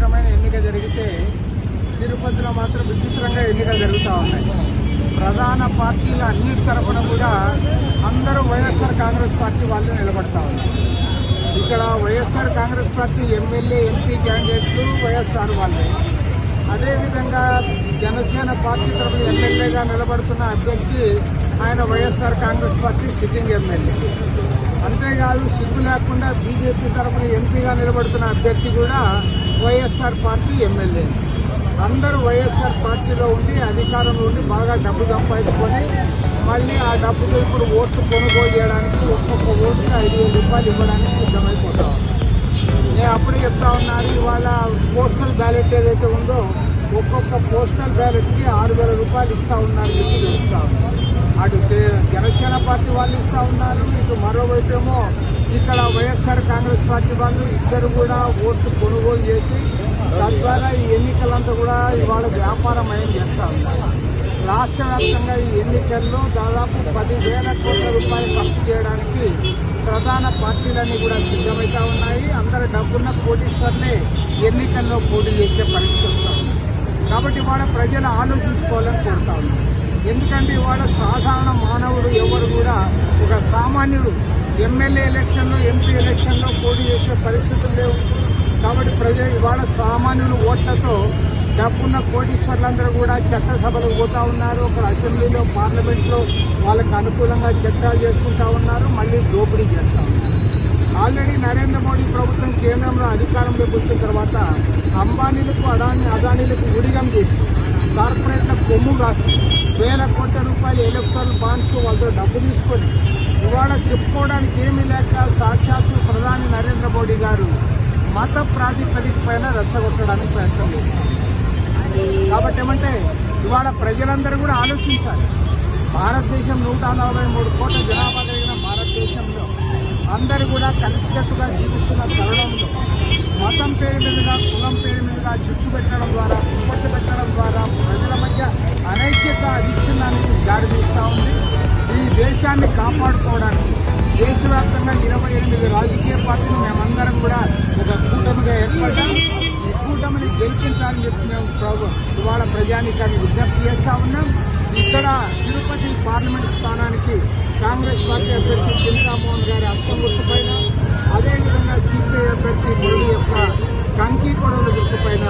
రకమైన ఎన్నిక జరిగితే తిరుపతిలో మాత్రం విచిత్రంగా ఎన్నికలు జరుగుతూ ఉన్నాయి. ప్రధాన పార్టీలు అన్నిటి తరఫున కూడా అందరూ వైఎస్ఆర్ కాంగ్రెస్ పార్టీ వాళ్ళు నిలబడతా ఉన్నారు. ఇక్కడ YSR Congress party MLA MP క్యాండిడేట్లు వైఎస్ఆర్ వాళ్ళే. అదేవిధంగా జనసేన పార్టీ తరఫున ఎమ్మెల్యేగా నిలబడుతున్న అభ్యర్థి ఆయన YSR Congress party sitting MLA. అంతేకాదు సిగ్గు లేకుండా బీజేపీ తరఫున ఎంపీగా నిలబడుతున్న అభ్యర్థి కూడా వైఎస్ఆర్ పార్టీ ఎమ్మెల్యే. అందరూ వైఎస్ఆర్ పార్టీలో ఉండి అధికారంలో ఉండి బాగా డబ్బు సంపాదించుకొని మళ్ళీ ఆ డబ్బుతో ఇప్పుడు ఓట్లు కొనుగోలు చేయడానికి ఒక్కొక్క ఓటుకి ఐదు వేల రూపాయలు ఇవ్వడానికి సిద్ధమైపోతా. నేను అప్పుడే చెప్తా ఉన్నాను ఇవాళ పోస్టల్ బ్యాలెట్ ఏదైతే ఉందో ఒక్కొక్క పోస్టల్ బ్యాలెట్కి ఆరు వేల రూపాయలు ఇస్తూ ఉన్నారు చెప్పి తెలుస్తా అటు జనసేన పార్టీ వాళ్ళు ఇస్తూ ఉన్నారు ఇటు మరోవైపు ఏమో ఇక్కడ వైఎస్ఆర్ కాంగ్రెస్ పార్టీ వాళ్ళు ఇద్దరు కూడా ఓట్లు కొనుగోలు చేసి తద్వారా ఈ ఎన్నికలంతా కూడా ఇవాళ వ్యాపారమయం చేస్తూ ఉన్నారు. రాష్ట్ర వ్యాప్తంగా ఈ ఎన్నికల్లో దాదాపు పదివేల కోట్ల రూపాయలు ఖర్చు చేయడానికి ప్రధాన పార్టీలన్నీ కూడా సిద్ధమవుతా ఉన్నాయి. అందరు డబ్బున్న కోటీశ్వర్లే ఎన్నికల్లో పోటీ చేసే పరిస్థితి వస్తా ఉంది. ఇవాళ ప్రజలు ఆలోచించుకోవాలని కోరుతా ఉన్నాను ఎందుకంటే ఇవాళ సాధారణ మానవుడు ఎవరు కూడా ఒక సామాన్యుడు ఎమ్మెల్యే ఎలక్షన్లో ఎంపీ ఎలక్షన్లో పోటీ చేసే పరిస్థితులు లేవు. కాబట్టి ప్రజలు ఇవాళ సామాన్యులు ఓట్లతో డబ్బున్న కోటీశ్వర్లందరూ కూడా చట్టసభలకు పోతా ఉన్నారు. ఒక అసెంబ్లీలో పార్లమెంట్లో వాళ్ళకు అనుకూలంగా చట్టాలు చేసుకుంటా ఉన్నారు. మళ్ళీ దోపిడీ చేస్తా ఉన్నారు. నరేంద్ర మోడీ ప్రభుత్వం కేంద్రంలో అధికారంలోకి వచ్చిన తర్వాత అంబానీలకు అదాని అదానీలకు ఉడిగం చేసి కార్పొరేట్ల కొమ్ము కాసి వేల కోట్ల రూపాయలు ఎలక్ట్రల్ బాండ్స్ వాళ్ళతో డబ్బు తీసుకొని ఇవాళ చెప్పుకోవడానికి ఏమీ లేక సాక్షాత్తు ప్రధాని నరేంద్ర మోడీ గారు మత ప్రాతిపదిక పైన రెచ్చగొట్టడానికి ప్రయత్నం చేస్తారు. కాబట్టి ఏమంటే ఇవాళ ప్రజలందరూ కూడా ఆలోచించాలి. భారతదేశం నూట నలభై మూడు కోట్ల జనాభా కలిగిన భారతదేశంలో అందరూ కూడా కలిసికట్టుగా జీవిస్తున్న తరుణంలో మతం పేరు మీదుగా కులం పేరు మీదుగా చిచ్చు పెట్టడం ద్వారా కుంపట్టు పెట్టడం ద్వారా ప్రజల మధ్య అనైక్యత అవిచ్ఛిన్నానికి దారి తీస్తూ ఉంది. ఈ దేశాన్ని కాపాడుకోవడానికి దేశవ్యాప్తంగా ఇరవై ఎనిమిది రాజకీయ పార్టీలు మేమందరం కూడా ఒక కూటమిగా ఏర్పడ్డాం. ఈ కూటమిని గెలిపించాలని చెప్పి మేము ప్రభు ఇవాళ ప్రజానికాన్ని విజ్ఞప్తి చేస్తూ ఉన్నాం. ఇక్కడ తిరుపతి పార్లమెంట్ స్థానానికి కాంగ్రెస్ పార్టీ అభ్యర్థి చింతామోహన్ గారి అస్తం గుర్తుపైన అదేవిధంగా సిపిఐ అభ్యర్థి మురళి యొక్క కంకి కొడవల గుర్తుపైన